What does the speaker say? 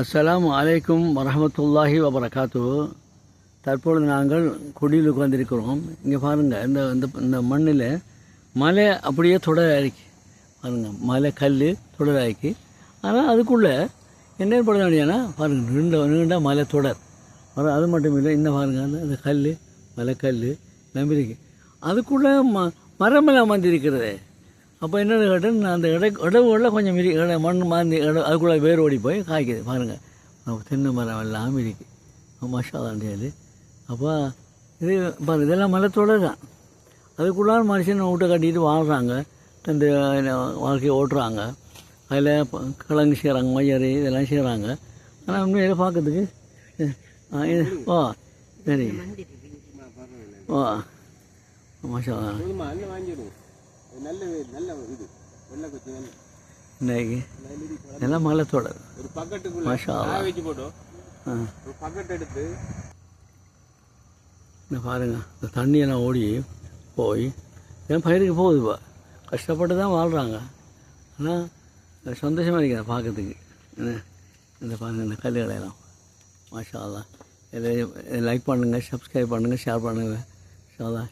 அஸ்லாம் அலைக்கும் வரமத்துல்லாஹி வபரகாத்து தற்பொழுது நாங்கள் குடியில் வந்திருக்கிறோம். இங்கே பாருங்கள் இந்த இந்த இந்த மண்ணில் மலை அப்படியே தொடராயிருக்கு. பாருங்கள் மலை கல் தொடராக்கி ஆனால் அதுக்குள்ளே என்ன பட வேண்டியனா பாருங்கள் நீண்ட நீண்ட மலை தொடர். வர அது மட்டும் இல்லை இன்னும் பாருங்கள் அந்த அந்த கல் மலைக்கல் நம்பிருக்கு. அதுக்குள்ளே ம மரமெல்லாம் வந்திருக்கிறது. அப்போ என்னென்னு கேட்டால் அந்த இட இடவுகளில் கொஞ்சம் மிரி இட மண் மாந்தி இட அதுக்குள்ளே வேர் ஓடி போய் காய்க்குது. பாருங்கள் தென்னை மரம் எல்லாம் இருக்குது மஷா அப்போ இது பாரு இதெல்லாம் மலத்தோடு தான். அதுக்குள்ளார மனுஷன் வீட்டை கட்டிட்டு வாழ்கிறாங்க இந்த வாழ்க்கையை ஓட்டுறாங்க. அதில் கிழங்கு செய்கிறாங்க மய்யறு இதெல்லாம் செய்கிறாங்க ஆனால் உண்மையில பார்க்கறதுக்கு? ஓ சரி. ஓ மஷா நல்ல நல்ல இது. வெள்ளை கொச்சி நல்ல இன்னைக்கு எல்லாம் மலத்தோட ஒரு பக்கெட்டுக்குள்ள வச்சு போட்டோம் ஒரு பக்கெட் எடுத்து இந்த பாருங்க இந்த தண்ணியெல்லாம் ஓடி போய் என் பயிருக்கு போகுது இப்போ. கஷ்டப்பட்டு தான் வாழ்கிறாங்க ஆனால் சந்தோஷமாக இருக்கிறேன் பார்க்கறதுக்கு என்ன? இந்த பாருங்க இந்த கல்லுகளையெல்லாம். மாஷா இதை லைக் பண்ணுங்கள் சப்ஸ்கிரைப் பண்ணுங்கள் ஷேர் பண்ணுங்கள் ஷாலா